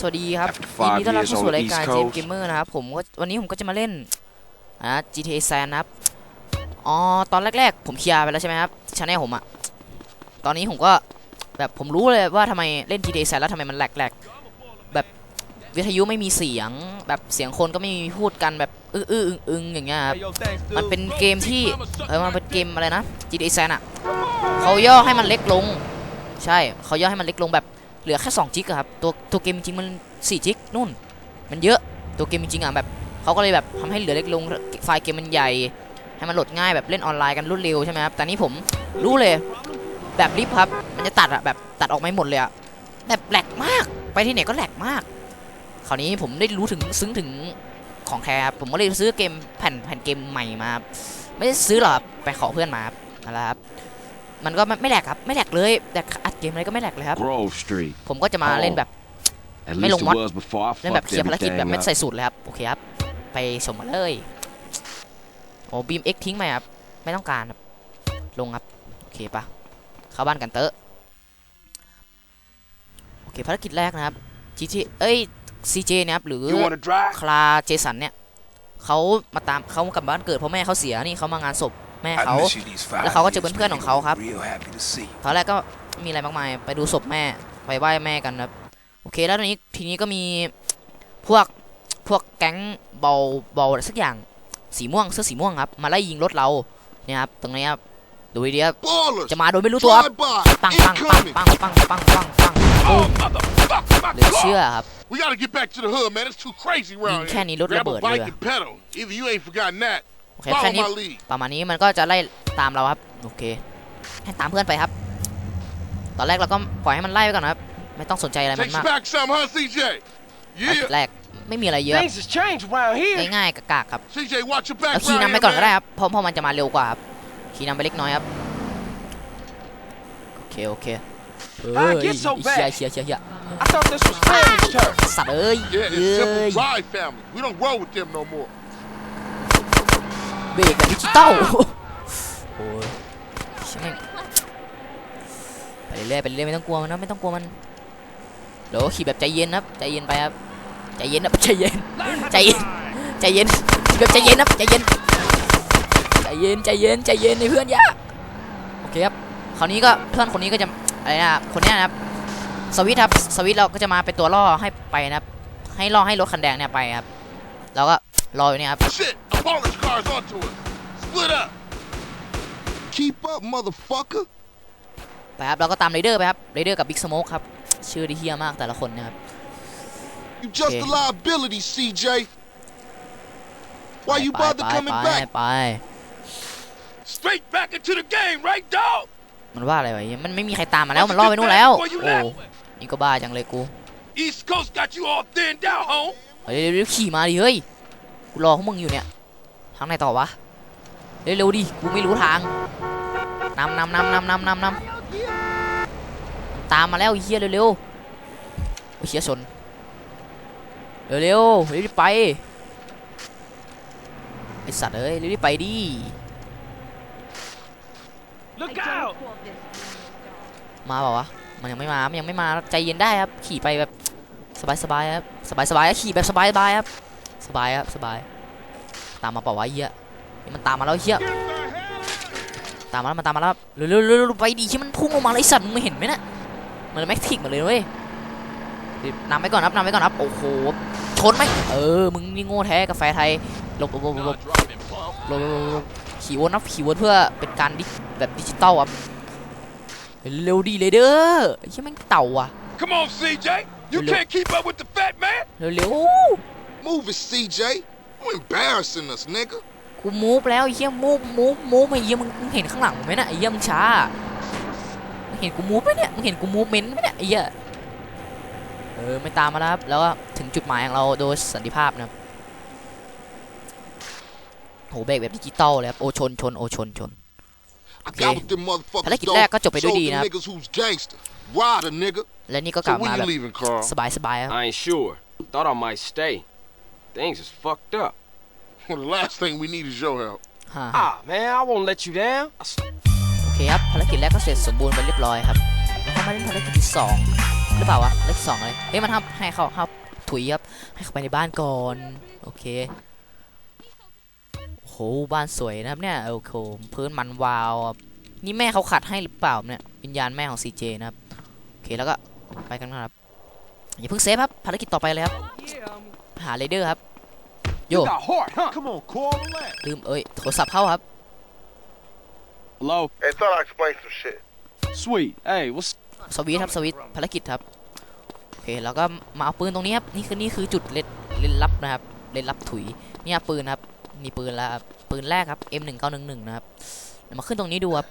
สวัสดีครับ After ยิน five ดีต้อนรับ years เข้า on สู่ the ราย East การ Coast เกมเกมเมอร์นะครับผมก็วันนี้ผมก็จะมาเล่นอ่า GTA San นะครับอ๋อตอนแรกๆ ผมเคลียร์ไปแล้วใช่ไหมครับชาแนลผมอะตอนนี้ผมก็แบบผมรู้เลยว่าทำไมเล่น GTA San แล้วทำไมมันแหลกๆแบบวิทยุไม่มีเสียงแบบเสียงคนก็ไม่มีพูดกันแบบอื้ออื้ออึงอึงอย่างเงี้ยครับมันเป็นเกมที่เออมันเป็นเกมอะไรนะ GTA San อะเขาย่อให้มันเล็กลง ใช่เขาย่อให้มันเล็กลงแบบ เหลือแค่2จิกครับตัวตัวเกมจริงมัน4จิกนู่น มันเยอะตัวเกมจริงๆอะแบบเขาก็เลยแบบทำให้เหลือเล็กลงไฟล์เกมมันใหญ่ ให้มันโหลดง่ายแบบเล่นออนไลน์กันรวดเร็วใช่ไหมครับแต่นี้ผมรู้เลยแบบลิฟครับ มันจะตัดอะแบบตัดออกไม่หมดเลยอะแบบแหลกมากไปที่ไหนก็แหลกมาก คราวนี้ผมได้รู้ถึงซึ้งถึงของแท้ครับผมก็เลยซื้อเกมแผ่นแผ่นเกมใหม่มาไม่ได้ซื้อหรอกไปขอเพื่อนมาครับนะครับมันก็ไม่แหลกครับไม่แหลกเลยแต่อัด เกมอะไรก็ไม่แหลกเลยครับ Grove Street. ผมก็จะมาเล่นแบบ At Mấy least lùng it mắt. was before I เล่นแบบ fucked เคลียร์ภารกิจแบบ everything ไม่ up. ใส่สูตรเลยครับ โอเคครับ ไปชมมาเลย โอ้บีมเอ็กทิ้งไปครับ ไม่ต้องการครับ ลงครับ โอเคปะเข้าบ้านกันเตอะโอเคภารกิจแรกนะครับ GT เอ้ย CJ นะครับ หรือ You wanna drive? คลาเจสันเนี่ยเขามาตามเขากลับบ้านเกิดเพราะแม่เขาเสียนี่เขามางานศพแม่เขา I miss you these five แล้วเขาก็เจอ years, เพื่อนๆ man. ของเขาครับ Real happy to see. ตอนแรกก็ไม่มีอะไรมากมาย ไปดูศพแม่ ไปไหว้แม่กันนะครับ โอเค แล้วทีนี้ทีนี้ก็มีพวกพวกแก๊งเบาเบาอะไรสักอย่าง สีม่วงเสื้อสีม่วงครับ มาไล่ยิงรถเรา เนี่ยครับ ตรงนี้ครับ ดูดีๆครับ Ballers! จะมาโดยไม่รู้ตัวครับ Drive by! ปังปังปัง Incoming! ปังปังปังปังปังปุ้ Oh, ม motherfucker! My เหลือ car! เชื่อครับ We gotta get back to the hood, man. It's too crazy around Nhìn khen here. đi, lốt Grab ระเบิ a ดเลย bike อะ and pedal. Either you ain't forgotten that. โอเคแค่ Follow นี้ my lead. ประมาณนี้มันก็จะไล่ตามเราครับ โอเคให้ตามเพื่อนไปครับ ตอนแรกเราก็ปล่อยให้มันไล่ไปก่อนนะครับ ไม่ต้องสนใจอะไรมัน Takes มาก you back some, huh, CJ? ภารกิ Yeah. จแรกไม่มีอะไรเยอะ Things has changed around here. ง่ายๆกากๆครับ CJ, watch your back แล้วขี่ right นำไป here, ก่อนก็ได้ man. ครับ เพราะเพราะมันจะมาเร็วกว่าครับ ขี่นำไปเล็กน้อยครับ โอเคโอเคเอ้ย get so เชีย bad เชียเชียเชีย I thought this was family's turf. สัตว์เอ้ย Yeah, เอ้ it's ย Simple Drive family. We don't roll with them no more. เบรกแบบดิจิตอลโอ้ยใช่ ไหมงไปเรื่อยๆไปเรื่อยๆไม่ต้องกลัวมันนะไม่ต้องกลัวมันเดี๋ยวขี่แบบใจเย็นครับใจเย็นไปครับใจเย็นครับใจเย็นใจเย็นใจเย็นขี่แบบใจเย็นครับใจเย็นใจเย็นใจเย็นใจเย็นในเพื่อนอยาโอเคครับคราวนี้ก็เพื่อนคนนี้ก็จะอะไรนะคนเนี้ยนะครับสวิตช์ครับสวิตช์เราก็จะมาเป็นตัวล่อให้ไปนะครับให้ล่อให้รถคันแดงเนี่ยไปครับแล้วก็รออยู่เนี่ยครับ Shit, a police car's onto us. Split up. Keep up, motherfucker. ไปครับเราก็ตามไรเดอร์ไปครับไรเดอร์กับบิ๊กสโมกครับชื่อที่เฮียมากแต่ละคนนะครับ You just Okay. a liability, CJ. Why you ไป bother ไป coming ไป back? ไป Straight back into the game, right, dog? มันว่าอะไรวะมันไม่มีใครตามมาแล้วมันล่อไปนู่นแล้ว โอ้นี่ก็บ้าจังเลยกู East Coast got you all thinned out, home. เฮ้ยเร็วๆขี่มาดิเฮ้ยกูรอพวกมึงอยู่เนี่ยทางไหนต่อวะเร็วๆดิกูไม่รู้ทางนำนำนำนำนำนำนำ ตามมาแล้วไอ้เฮียเร็วๆโอ้ยเฮียชนเร็วๆรีบๆไปไอสัตว์เอ้ยรีบๆไปดิ Look out! มาเปล่าวะมันยังไม่มามันยังไม่มาใจเย็นได้ครับขี่ไปแบบสบายๆครับสบายๆขี่แบบสบายๆครับสบายครับสบาย ตามมาเปล่าวะไอ้เหี้ยนี่มันตามมาแล้วไอ้เหี้ยตามมาแล้วมันตามมาแล้วเร็วๆเร็วๆไปดีที่มันพุ่งออกมาเลยไอ้สัตว์มึงไม่เห็นไหมน่ะมันแม็กทิกหมดเลยเว้ยนำไปก่อนครับนำไปก่อนครับ โอ้โห ชนไหมเออ มึงนี่โง่แท้กาแฟไทยหลบหลบหลบหลบหลบขี่วนครับขี่วนเพื่อเป็นการดิแบบดิจิตอลครับเร็วดีเลยเด้อไอ้เหี้ยแม่งเต่าอะ Come on, CJ. You can't keep up with the fat man. เร็วๆ Move it, CJ. You embarrassing us, nigga. กูมูฟแล้วไอ้เหี้ยมูฟมูฟมูฟไอ้เหี้ยมึงเห็นข้างหลังไหมน่ะไอ้เหี้ยมึงช้า เห็นกูมูฟไหมเนี่ยมึงเห็นกูมูฟเมนต์ไหมเนี่ยไอ้เหี้ยเออไม่ตามมาแล้วครับแล้วก็ถึงจุดหมายของเราโดยสันติภาพนะครับโหเบรกแบบดิจิตอลเลยครับโอชนชนโอชนชน I Okay. got with them motherfuckers, ภารกิจ though. แรกก็จบไปด้วย Showed ดี them นะครับ niggas who's gangster. Rider, nigga. และนี่ก็กลั So บมา when แบ you บ leaving, Carl? สบายสบายๆครับ I ain't sure. Thought I might stay. Things is fucked up. Well, the last thing we need is your help. ฮ่า Ah, man, I won't let you down. I s- โอเคครับภารกิจแรกก็เสร็จสมบูรณ์ไปเรียบร้อยครับแล้วก็มาเล่นภารกิจที่สองรือเปล่าวะเลขสองเลยเฮ้ยมันทำให้เขาเขาถุยครับให้เขาไปในบ้านก่อนโอเคโอ้โหบ้านสวยนะครับเนี่ยโอ้โหพื้นมันวาวครับนี่แม่เขาขัดให้หรือเปล่าเนี่ยวิญญาณแม่ของซีเจนะครับโอเคแล้วก็ไปกันครับอย่าเพิ่งเซฟครับภารกิจต่อไปเลยครับหาเรเดอร์ครับโย You got heart, huh? Come on, Carl, relax. ลืมเอ้ยโทรศัพท์เข้าครับ Hello? Hey, thought I'd explain some shit. Sweet. Hey, what's สวิตช์ครับสวิตช์ภารกิจครับโอเคแล้วก็มาเอาปืนตรงนี้ครับนี่คือนี่คือจุดเล่นเล่นลับนะครับเล่นลับถุยเนี่ยปืนครับนี่ปืนแล้วครับปืนแรกครับ M1911 นะครับเดี๋ยวมาขึ้นตรงนี้ดูครับ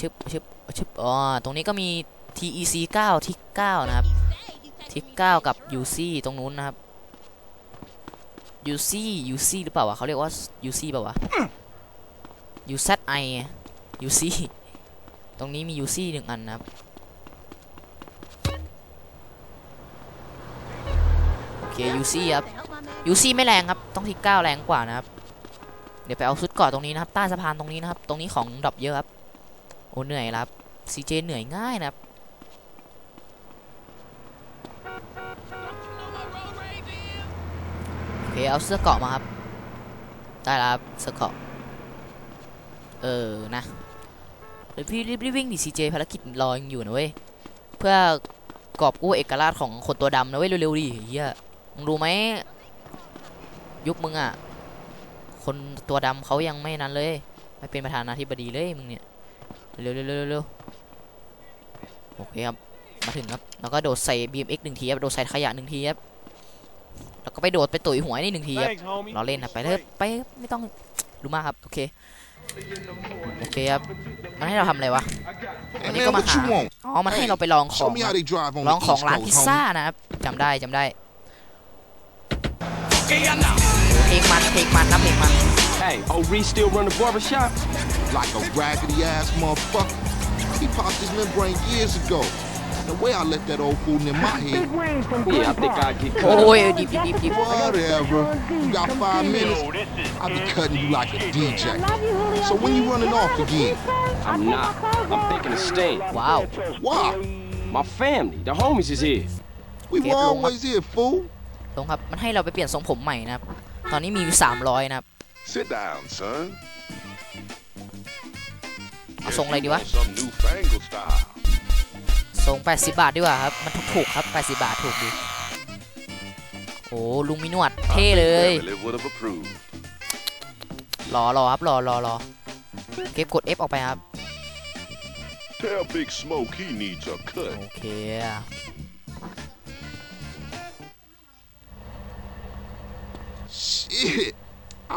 ชึบชึบชึบอ๋อตรงนี้ก็มี TEC 9ทิก9นะครับทิก9กับ UC ตรงนู้นนะครับ UC UC หรือเปล่าวะเขาเรียกว่า UC เปล่าวะ UZI UC ตรงนี้มี UC หนึ่งอันนะครับโอเค UC ครับ UC ไม่แรงครับ ต้องที่9แรงกว่านะครับ เดี๋ยวไปเอาชุดเกาะตรงนี้นะครับใต้สะพานตรงนี้นะครับ ตรงนี้ของดรอปเยอะครับ โอ้เหนื่อยครับ CJ เจเหนื่อยง่ายนะครับโอเคเอาเสื้อเกาะมาครับ ได้แล้วครับเสื้อเกาะ เออนะ เดี๋ยวพี่รีบรีบวิ่งดิ CJ ภารกิจรอยังอยู่นะเว้ยเพื่อกอบกู้เอกราชของคนตัวดำนะเว้ยเร็วๆดิเฮียมึงรู้ไหมยุคมึงอะคนตัวดำเขายังไม่นั้นเลยไม่เป็นประธานาธิบดีเลยมึงเนี่ยเร็วๆเร็วๆเร็วๆโอเคครับมาถึงครับแล้วก็โดดใส่ BMX หนึ่งทีครับโดดใส่ขยะหนึ่งทีครับแล้วก็ไปโดดไปตุ๋ยหัวนี่หนึ่งทีครับ Thanks, homie. เราเล่นนะไปเถอะไปไม่ต้องรู้มากครับโอเค โอเคครับ มันให้เราทำอะไรวะ Hey, Oni man, ko what you maha. want? อ๋อ มันให้เราไปลองขอ Show ง me ค how รับ they drive on ล the องของ East ร้าน Coast, พิซซ่า homie. นะครับจำได้จำได้เพลงมันเพลงมันนะเพลงมัน Hey, old Reese still run the barber shop? Like a raggedy ass motherfucker. He popped his membrane years ago. The way I let that old fool in my head. Yeah, I think I'd get โอ้ cut. ยดิบดิบดิบดิบ Whatever. You got five minutes? I'll be cutting you like a DJ. So when you running off again? I'm not. I'm thinking of staying. ว้าว Why? My family, the homies is here. We Get were long always here, fool. ลงครับ มันให้เราไปเปลี่ยนทรงผมใหม่นะครับ ตอนนี้มีอยู่300 นะครับ Sit down, son. เอาทรงอะไรดีวะ Some newfangled style. ทรง80 บาทดีกว่าครับ มันถูกๆครับ 80 บาทถูกดี โอ้ลุงมีหนวดเท่เลย Beverly would have approved. รอรอครับรอรอรอเก็บกด F ออกไปครับ Tell Big Smoke he needs a cut. โอเค Shit.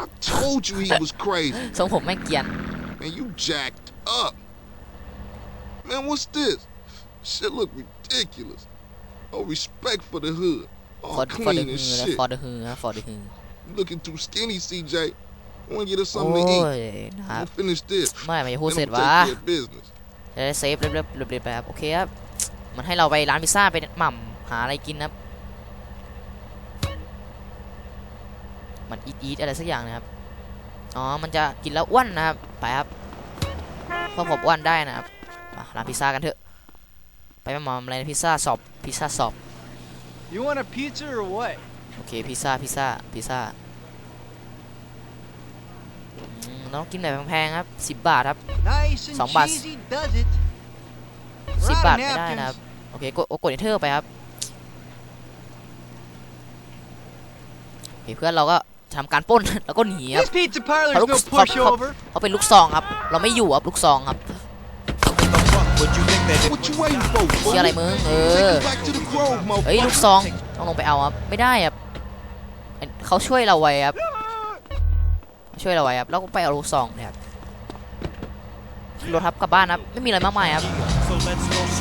I told you he was crazy. ทรงผมไม่งเกรียน Man, you jacked up. Man, what's this? Shit look ridiculous. No respect for the hood. All ฟอร์ฟอร์เด clean ฮื and อและ shit. ฟอร์เดฮือครับฟอร์เดฮือ You looking too skinny, CJ. Wanna get us โอ้ something to ย eat? นะครับ We'll finish this. เมื่อไหร่มันจะพูด Then เสร็จ I'ma วะ take care of business. จะได้เซฟเรียบๆเรียบๆไปครับโอเคครับ มันให้เราไปร้านพิซซ่าไปหม่ำหาอะไรกินนะครับ มันอีทอีทอะไรสักอย่างนะครับ อ๋อ มันจะกินแล้วอ้วนนะครับ ไปครับเพื่อผมอ้วนได้นะครับมาร้านพิซซ่ากันเถอะ ไปหม่ำอะไรนะพิซซ่าสอบพิซซ่าสอบ You want a pizza or what? โอเคพิซซ่าพิซซ่าพิซซ่าอืมต้องกินแบบแพงๆครับ10บาทครับ Nice and Sóng bạc. cheesy does it. สิบ Right บาท on ไม่ได้ napkins. นะครับ โอเคกดกดเอนเทอร์ไปครับโอเคเพื่อนเราก็ทำการปล้นแล้วก็หนีครับ This pizza parlor's Hello, no stop, stop. pushover. เขาเป็นลูกซองครับ เราไม่อยู่ครับลูกซองครับ เชี่ fool? ยอะไรมึง เอ Take อ us back to the grove, เฮ้ยลูก motherfucker. ซองต้องลงไปเอาครับ ไม่ได้ครับเอ้ยเขาช่วยเราไว้ครับ ช่วยเราไว้ครับ แล้วก็ไปเอาลูกซองเนี่ยครับรถครับกลับบ้านครับ ไม่มีอะไรมากมายครับ So let's go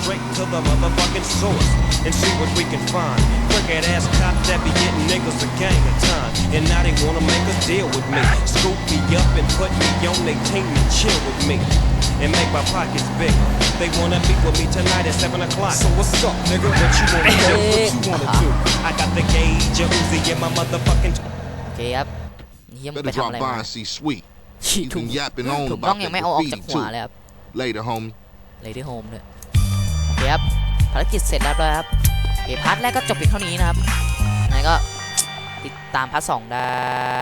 straight to the motherfucking source and see what we can find. Crooked ass cops that be getting niggas a gang of time. And now they wanna make a deal with me. Scoop me up and put me on their team and chill with me. And make my pockets bigger. They wanna meet with me tonight at 7 o'clock. So what's up, nigga? What you wanna do? What you wanna do? I got the gauge, a Uzi in my motherfucking โอเคครับเฮียมึงไป Better ทำอะไร drop มา by and see Sweet. ฉีด You ถุง been yapping on ถุงน่อง about ยัง that ไม่เอาออกจาก graffiti หัว too. เลยครับ Later, homie. เลยที่โฮมด้วยโอเ ครับภารกิจเสร็จแล้วครับโอเคพาร์ทแรกก็จบเพียงเท่านี้นะครับงั้นก็ติดตามพาร์ทสองได้